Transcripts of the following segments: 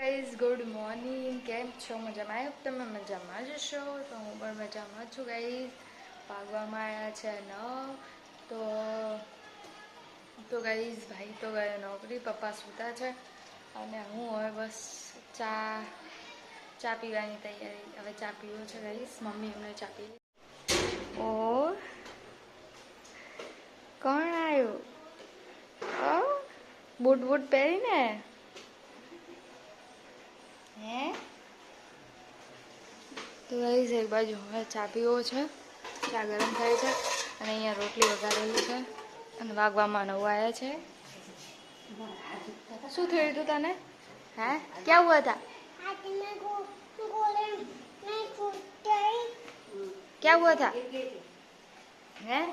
Guys, good morning. કેમ છો? મજામાં? આવ્યો તમે મજામાં જ છો તો હું પણ મજામાં છું ગાઈઝ. ભાગવામાં આવ્યા છે ન. તો તો ગાઈઝ, ભાઈ તો ગયો નોકરી, પપ્પા સૂતા છે. અને હું હવે બસ ચા ચા પીવાની તૈયારી. હવે ચા પીવો છે ગાઈઝ. મમ્મી એમને ચા પી ઓ કોણ આવ્યું બૂટ બૂટ પહેરીને હે તો ગાઈઝ એક બાજુ હવે ચા પીવો છે ચા ગરમ થાય છે અને અહીંયા રોટલી વઘારેલી છે અને વાગવામાં નવું આવ્યા છે શું થયું હતું તને હે ક્યાં હુઆ था क्या हुआ था हैं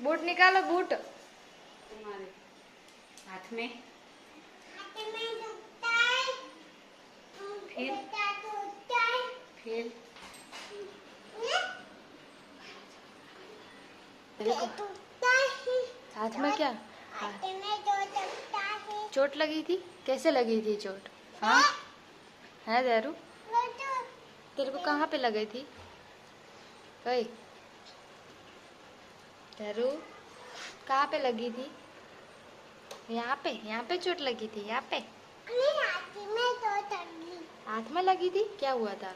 बूट निकालो बूट तुम्हारे हाथ में फिर फिर हाथ में क्या? चोट लगी थी? कैसे लगी थी चोट? हाँ? है दारू? तेरे को कहाँ पे लगी थी? ओए। दारू कहाँ पे लगी थी? यहाँ पे यहाँ पे चोट लगी थी यहाँ पे। हाथ में लगी थी? क्या हुआ था?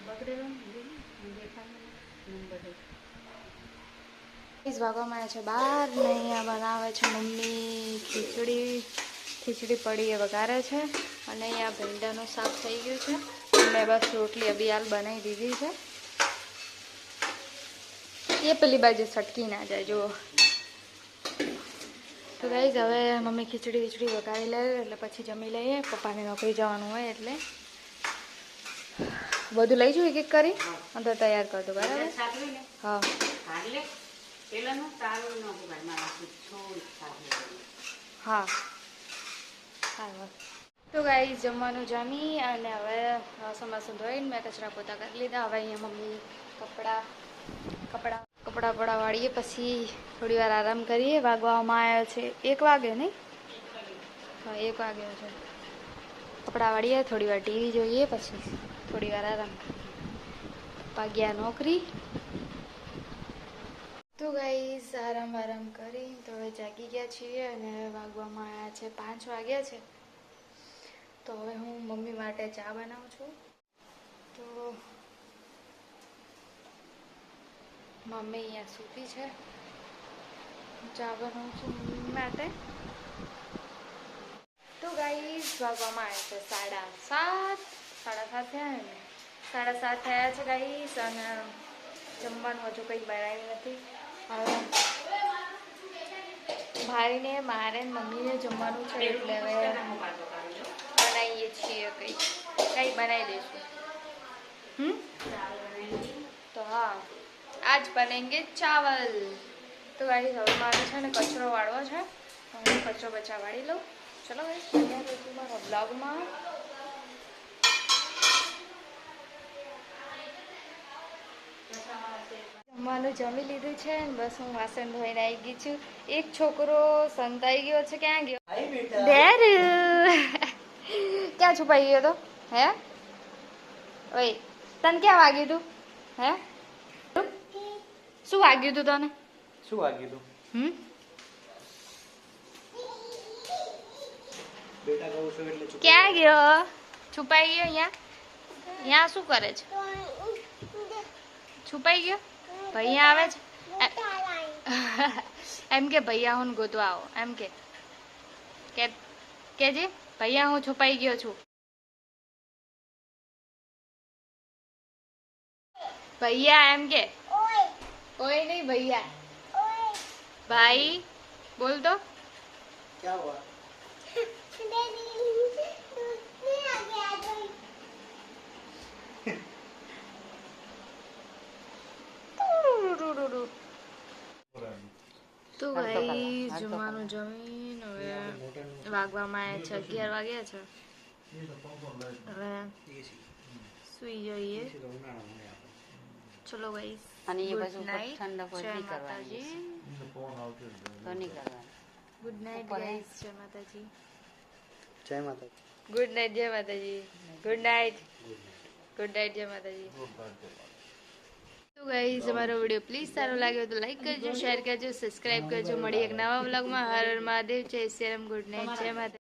બગડેલો આવ્યા છે બહાર. ને અહીંયા બનાવે છે મમ્મી. ખીચડી ખીચડી પડી એ વઘારે છે. અને અહીંયા ભીંડાનું શાક થઈ ગયું છે. મેં બસ રોટલી અભી હાલ બનાવી દીધી છે. એ પેલી બાજુ સટકી ના જાય, જુઓ. તો ગાઈઝ હવે મમ્મી ખીચડી વીચડી વઘારી લે, એટલે પછી જમી લઈએ. પપ્પાને નોકરી જવાનું હોય એટલે. બધું લઈ જવું એક એક કરી. અંદર તૈયાર કરજો દો બરાબર? હા. હા. તો ગાઈ જમવાનું જમી અને હવે સમાસન ધોઈને મેં કચરા પોતા કરી લીધા. હવે અહીંયા મમ્મી કપડાં કપડાં કપડાં પડા વાળીએ પછી થોડી વાર આરામ કરીએ. વાગવામાં આવ્યો છે એક વાગે નહીં? હા એક વાગ્યો છે. કપડાં વાળીએ થોડી વાર ટીવી જોઈએ પછી થોડી વાર આરામ પપ્પા ગયા નોકરી. તો ગાઈઝ આરામ આરામ કરી, તો હવે જાગી ગયા છીએ અને વાગવામાં આવ્યા છે પાંચ વાગ્યા છે. તો હવે હું મમ્મી માટે ચા બનાવું છું. તો મમ્મી અહીંયા સૂતી છે. ચા બનાવું છું મમ્મી માટે. તો ગાઈઝ વાગવામાં આવ્યા છે સાડા સાત. સાડા સાત થયા ને? સાડા સાત થયા છે ગાઈઝ અને જમવાનું હજુ કંઈ બનાવ્યું નથી. હવે ભાઈને મારે મમ્મીને જમવાનું છે એટલે હવે બનાવીએ છીએ કંઈ. કંઈ બનાવી દઈશું. હમ? તો હા. આજ બનેંગે ચાવલ. તો ગાઈસ હવે મારે છે ને કચરો વાળવો છે. હું કચરો બચા વાળી લઉં. ચલો ગાઈસ મારા બ્લોગમાં જમવાનું જમી લીધું છે ને બસ હું વાસણ ધોઈને આવી ગઈ છું. એક છોકરો સંતાઈ ગયો છે. ક્યાં ગયો? ડેર ક્યાં છુપાઈ ગયો તો? હે? ઓય તને ક્યાં વાગ્યું તું? હે? શું વાગ્યું તું તને? શું વાગ્યું તું? હમ? બેટા કહું છું એટલે ક્યાં ગયો? છુપાઈ ગયો અહીંયા? અહીંયા શું કરે છે? છુપાઈ ગયો? ભૈયા આવે છે એમ કે ભૈયા હું ગોતવા આવો એમ કે કે કેજે ભૈયા હું છુપાઈ ગયો છું ભૈયા એમ કે કોઈ નહીં ભૈયા ભાઈ બોલ તો ક્યાં હુઆ જમવાનું જમીન હવે વાગવામાં આવ્યા છે અગિયાર વાગ્યા છે. હવે સુઈ જઈએ. ચલો ભાઈ અને એ નાઇટ ઠંડક હોય નહીં કરવાની. માતાજી. તો નહીં કરવાનું. ગુડ નાઇટ ગાઈસ જય માતાજી. જય માતાજી. ગુડ નાઇટ જય માતાજી. ગુડ નાઇટ ગુડ નાઇટ જય માતાજી. તો ગાઈઝ અમારો વીડિયો પ્લીઝ સારો લાગ્યો તો લાઈક કરજો શેર કરજો સબસ્ક્રાઇબ કરજો. મળી એક નવા વ્લોગમાં હર હર મહાદેવ, જય શ્રી રામ ગુડ નાઇટ જય માતા